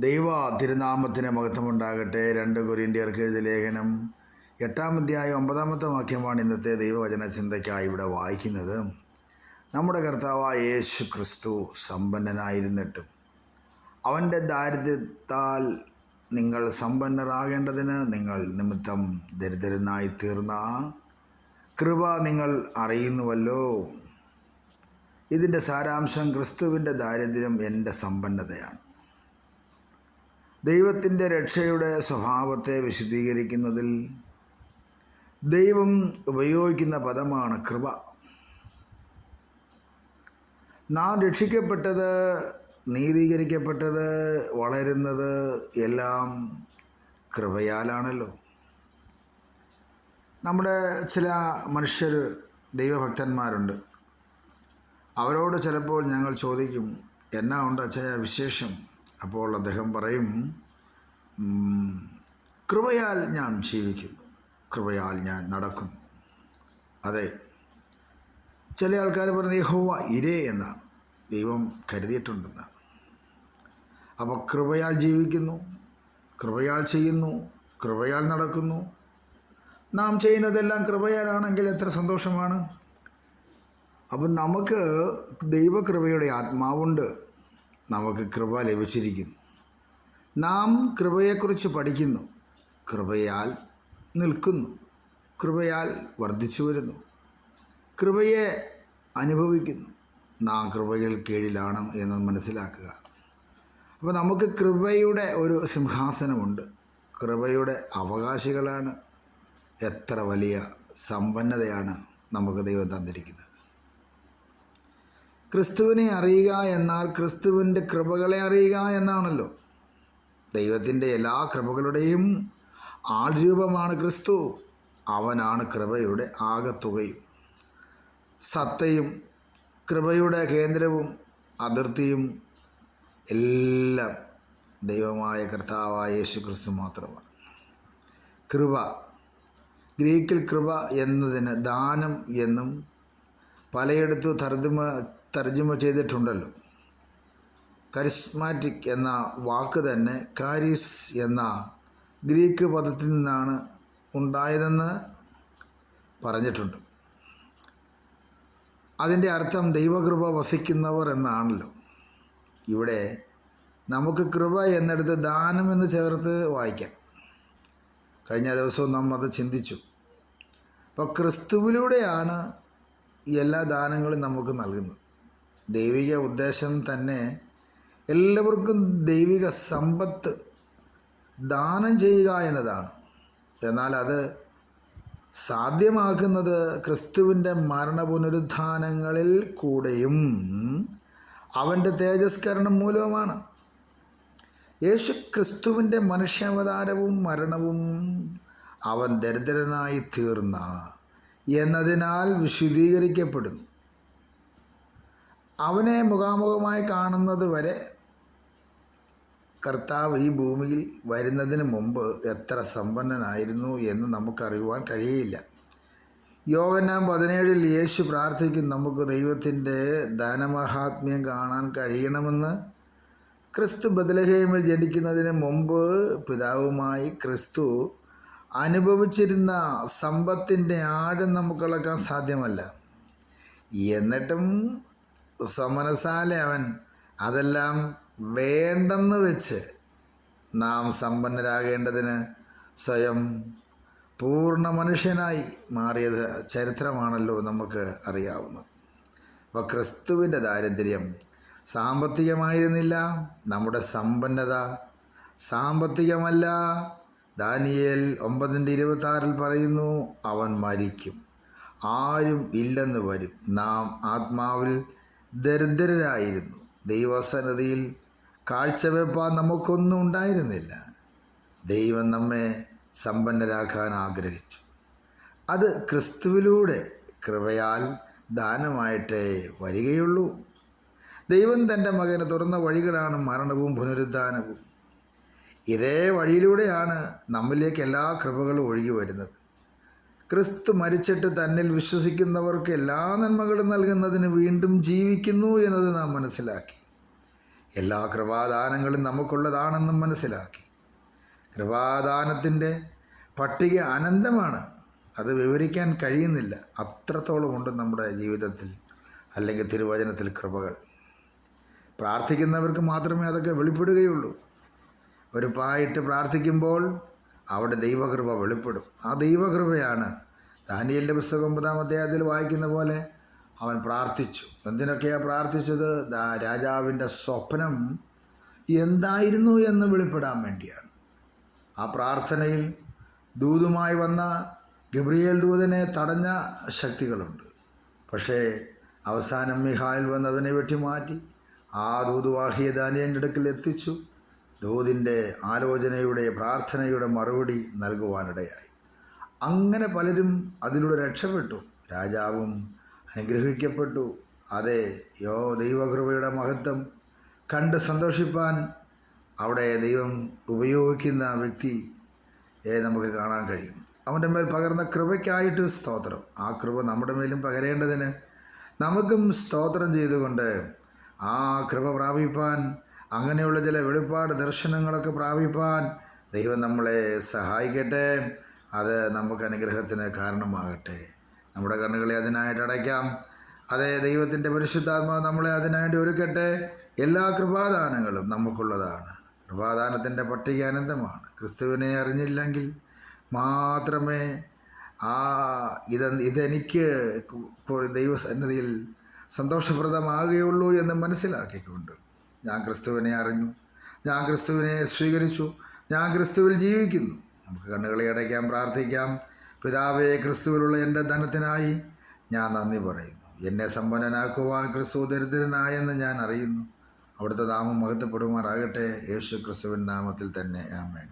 ദൈവ തിരുനാമത്തിന് മഹത്വമുണ്ടാകട്ടെ. രണ്ട് കൊരിന്ത്യർക്ക് എഴുതിയ ലേഖനം. എട്ടാം അധ്യായം ഒമ്പതാമത്തെ വാക്യമാണ് ഇന്നത്തെ ദൈവവചന ചിന്തയ്ക്കായി ഇവിടെ വായിക്കുന്നത്. നമ്മുടെ കർത്താവായ യേശു ക്രിസ്തു സമ്പന്നനായിരുന്നിട്ടും അവന്റെ ദാരിദ്ര്യത്താൽ നിങ്ങൾ സമ്പന്നരാകേണ്ടതിന് നിങ്ങൾ നിമിത്തം ദരിദ്രനായി തീർന്ന. കൃപ നിങ്ങൾ അറിയുന്നുവല്ലോ. ഇതിന്റെ സാരാംശം ക്രിസ്തുവിന്റെ ദാരിദ്ര്യം എന്റെ സമ്പന്നതയാണ്. ദൈവത്തിന്റെ രക്ഷയുടെ സ്വഭാവത്തെ വിശദീകരിക്കുന്നതിൽ ദൈവം ഉപയോഗിക്കുന്ന പദമാണ് കൃപ. നാം രക്ഷിക്കപ്പെട്ടത് നീതീകരിക്കപ്പെട്ടത് വളരുന്നത് എല്ലാം കൃപയാലാണല്ലോ. നമ്മുടെ ചില മനുഷ്യർ ദൈവഭക്തന്മാരുണ്ട്. അവരോട് ചിലപ്പോൾ ഞങ്ങൾ ചോദിക്കും എന്നാ ഉണ്ട് അച്ഛയ വിശേഷം? അപ്പോൾ അദ്ദേഹം പറയും "ഉം, കൃപയാൽ ഞാൻ ജീവിക്കുന്നു. കൃപയാൽ ഞാൻ നടക്കുന്നു. അതെ ചില ആൾക്കാർ പറയുന്നത് യഹോവ ഇരേ എന്നാണ്. ദൈവം കരുതിയിട്ടുണ്ടെന്നാണ്. അപ്പോൾ കൃപയാൽ ജീവിക്കുന്നു കൃപയാൽ ചെയ്യുന്നു കൃപയാൽ നടക്കുന്നു. നാം ചെയ്യുന്നതെല്ലാം കൃപയാലാണെങ്കിൽ എത്ര സന്തോഷമാണ്. അപ്പം നമുക്ക് ദൈവകൃപയുടെ ആത്മാവുണ്ട്. നമുക്ക് കൃപ ലഭിച്ചിരിക്കുന്നു. നാം കൃപയെക്കുറിച്ച് പഠിക്കുന്നു. കൃപയാൽ നിൽക്കുന്നു. കൃപയാൽ വർദ്ധിച്ചു വരുന്നു. കൃപയെ അനുഭവിക്കുന്നു. നാം കൃപയിൽ കീഴിലാണ് എന്ന് മനസ്സിലാക്കുക. അപ്പോൾ നമുക്ക് കൃപയുടെ ഒരു സിംഹാസനമുണ്ട്. കൃപയുടെ അവകാശികളാണ്. എത്ര വലിയ സമ്പന്നതയാണ് നമുക്ക് ദൈവം തന്നിരിക്കുന്നത്. ക്രിസ്തുവിനെ അറിയുക എന്നാൽ ക്രിസ്തുവിന്റെ കൃപകളെ അറിയുക എന്നാണല്ലോ. ദൈവത്തിന്റെ എല്ലാ കൃപകളുടെയും ആൾരൂപമാണ് ക്രിസ്തു. അവനാണ് കൃപയുടെ ആകത്തുകയും സത്തയും കൃപയുടെ കേന്ദ്രവും അതിർത്തിയും എല്ലാം ദൈവമായ കർത്താവായ യേശു ക്രിസ്തു മാത്രമാണ്. കൃപ ഗ്രീക്കിൽ കൃപ എന്നതിന് ദാനം എന്നും പലയിടത്തു തർജമ തർജമ ചെയ്തിട്ടുണ്ടല്ലോ. കരിസ്മാറ്റിക് എന്ന വാക്ക് തന്നെ കാരിസ് എന്ന ഗ്രീക്ക് പദത്തിൽ നിന്നാണ് ഉണ്ടായതെന്ന് പറഞ്ഞിട്ടുണ്ട്. അതിന്റെ അർത്ഥം ദൈവകൃപ വസിക്കുന്നവർ എന്നാണല്ലോ. ഇവിടെ നമുക്ക് കൃപ എന്നെടുത്ത് ദാനം എന്ന് ചേർത്ത് വായിക്കാം. കഴിഞ്ഞ ദിവസവും നാം അത് ചിന്തിച്ചു. അപ്പോൾ ക്രിസ്തുവിലൂടെയാണ് എല്ലാ ദാനങ്ങളും നമുക്ക് നൽകുന്നത്. ദൈവിക ഉദ്ദേശം തന്നെ എല്ലാവർക്കും ദൈവിക സമ്പത്ത് ദാനം ചെയ്യുക എന്നതാണ്. എന്നാൽ അത് സാധ്യമാക്കുന്നത് ക്രിസ്തുവിന്റെ മരണ പുനരുത്ഥാനങ്ങളിൽ കൂടെയും അവന്റെ തേജസ്കരണം മൂലവുമാണ്. യേശു ക്രിസ്തുവിന്റെ മനുഷ്യാവതാരവും മരണവും അവൻ ദരിദ്രനായി തീർന്ന എന്നതിനാൽ വിശുദ്ധീകരിക്കപ്പെടുന്നു. അവനെ മുഖാമുഖമായി കാണുന്നത് വരെ കർത്താവ് ഈ ഭൂമിയിൽ വരുന്നതിന് മുമ്പ് എത്ര സമ്പന്നനായിരുന്നു എന്ന് നമുക്കറിയുവാൻ കഴിയില്ല യോഗനാം പതിനേഴിൽ യേശു പ്രാർത്ഥിക്കും നമുക്ക് ദൈവത്തിന്റെ ധനമഹാത്മ്യം കാണാൻ കഴിയണമെന്ന്. ക്രിസ്തു ബദലഹേമിൽ ജനിക്കുന്നതിന് മുമ്പ് പിതാവുമായി ക്രിസ്തു അനുഭവിച്ചിരുന്ന സമ്പത്തിന്റെ ആഴം നമുക്കിളക്കാൻ സാധ്യമല്ല. എന്നിട്ടും സമനസാലെ അവൻ അതെല്ലാം വേണ്ടെന്ന് വെച്ച് നാം സമ്പന്നരാകേണ്ടതിന് സ്വയം പൂർണ മനുഷ്യനായി മാറിയത് ചരിത്രമാണല്ലോ നമുക്ക് അറിയാവുന്നത് അപ്പോൾ ക്രിസ്തുവിന്റെ ദാരിദ്ര്യം സാമ്പത്തികമായിരുന്നില്ല നമ്മുടെ സമ്പന്നത സാമ്പത്തികമല്ല. ദാനിയേൽ ഒമ്പതിന്റെ ഇരുപത്താറിൽ പറയുന്നു അവൻ മരിക്കും. ആരും ഇല്ലെന്ന് വരും. നാം ആത്മാവിൽ ദരിദ്രരായിരുന്നു. ദൈവസന്നതിയിൽ കാഴ്ചവെപ്പാൻ നമുക്കൊന്നും ഉണ്ടായിരുന്നില്ല. ദൈവം നമ്മെ സമ്പന്നരാക്കാൻ ആഗ്രഹിച്ചു. അത് ക്രിസ്തുവിലൂടെ കൃപയാൽ ദാനമായിട്ടേ വരികയുള്ളൂ. ദൈവം തന്റെ മകന് തുറന്ന വഴികളാണ് മരണവും പുനരുദ്ധാനവും. ഇതേ വഴിയിലൂടെയാണ് നമ്മിലേക്ക് എല്ലാ കൃപകളും ഒഴുകി വരുന്നത്. ക്രിസ്തു മരിച്ചിട്ട് തന്നിൽ വിശ്വസിക്കുന്നവർക്ക് എല്ലാ നന്മകളും നൽകുന്നതിന് വീണ്ടും ജീവിക്കുന്നു എന്നത് നാം മനസ്സിലാക്കി. എല്ലാ കൃപാദാനങ്ങളും നമുക്കുള്ളതാണെന്നും മനസ്സിലാക്കി. കൃപാദാനത്തിന്റെ പട്ടിക അനന്തമാണ്. അത് വിവരിക്കാൻ കഴിയുന്നില്ല. അത്രത്തോളമുണ്ട് നമ്മുടെ ജീവിതത്തിൽ അല്ലെങ്കിൽ തിരുവചനത്തിൽ കൃപകൾ. പ്രാർത്ഥിക്കുന്നവർക്ക് മാത്രമേ അതൊക്കെ വെളിപ്പെടുകയുള്ളൂ. ഒരു പായിട്ട് പ്രാർത്ഥിക്കുമ്പോൾ അവിടെ ദൈവകൃപ വെളിപ്പെടും. ആ ദൈവകൃപയാണ് ദാനിയലിന്റെ പുസ്തകം ഒമ്പതാം അധ്യായത്തിൽ വായിക്കുന്ന പോലെ അവൻ പ്രാർത്ഥിച്ചു. എന്തിനൊക്കെയാണ് പ്രാർത്ഥിച്ചത്? രാജാവിന്റെ സ്വപ്നം എന്തായിരുന്നു എന്ന് വെളിപ്പെടാൻ വേണ്ടിയാണ്. ആ പ്രാർത്ഥനയിൽ ദൂതുമായി വന്ന ഗബ്രിയേൽ ദൂതനെ തടഞ്ഞ ശക്തികളുണ്ട്. പക്ഷേ അവസാനം മിഹായിൽ വന്ന് അവനെ വെട്ടിമാറ്റി ആ ദൂതുവാഹിയെ ദാനിയന്റെ അടുക്കൽ എത്തിച്ചു. ദൂതിന്റെ ആലോചനയുടെ പ്രാർത്ഥനയുടെ മറുപടി നൽകുവാനിടയായി. അങ്ങനെ പലരും അതിലൂടെ രക്ഷപ്പെട്ടു. രാജാവും അനുഗ്രഹിക്കപ്പെട്ടു. അതെ യോ ദൈവകൃപയുടെ മഹത്വം കണ്ട് സന്തോഷിപ്പാൻ അവിടെ ദൈവം ഉപയോഗിക്കുന്ന വ്യക്തിയെ നമുക്ക് കാണാൻ കഴിയും. അവന്റെ മേൽ പകർന്ന കൃപയ്ക്കായിട്ട് സ്തോത്രം. ആ കൃപ നമ്മുടെ മേലും പകരേണ്ടതിന് നമുക്കും സ്തോത്രം ചെയ്തുകൊണ്ട് ആ കൃപ പ്രാപിപ്പാൻ അങ്ങനെയുള്ള ചില വെളിപ്പാട് ദർശനങ്ങളൊക്കെ പ്രാപിപ്പാൻ ദൈവം നമ്മളെ സഹായിക്കട്ടെ. അത് നമുക്ക് അനുഗ്രഹത്തിന് കാരണമാകട്ടെ. നമ്മുടെ കണ്ണുകളെ അതിനായിട്ട് അടയ്ക്കാം. അതെ ദൈവത്തിന്റെ പരിശുദ്ധാത്മാവ് നമ്മളെ അതിനായിട്ട് ഒരുക്കട്ടെ. എല്ലാ കൃപാദാനങ്ങളും നമുക്കുള്ളതാണ്. കൃപാദാനത്തിന്റെ പട്ടിക അനന്തമാണ്. ക്രിസ്തുവിനെ അറിഞ്ഞില്ലെങ്കിൽ മാത്രമേ ആ ഇത് ഇതെനിക്ക് ദൈവസന്നതിയിൽ സന്തോഷപ്രദമാകുകയുള്ളൂ എന്ന് മനസ്സിലാക്കിക്കൊണ്ട് ഞാൻ ക്രിസ്തുവിനെ അറിഞ്ഞു. ഞാൻ ക്രിസ്തുവിനെ സ്വീകരിച്ചു. ഞാൻ ക്രിസ്തുവിൽ ജീവിക്കുന്നു. നമുക്ക് കണ്ണുകളെ അടയ്ക്കാം പ്രാർത്ഥിക്കാം. പിതാവേ ക്രിസ്തുവിലുള്ള എന്റെ ധനത്തിനായി ഞാൻ നന്ദി പറയുന്നു. എന്നെ സമ്പന്നനാക്കുവാൻ ക്രിസ്തു ദരിദ്രനായെന്ന് ഞാൻ അറിയുന്നു. അവിടുത്തെ നാമം മഹത്വപ്പെടുമാറാകട്ടെ. യേശു ക്രിസ്തുവിൻ നാമത്തിൽ തന്നെ. ആമേൻ.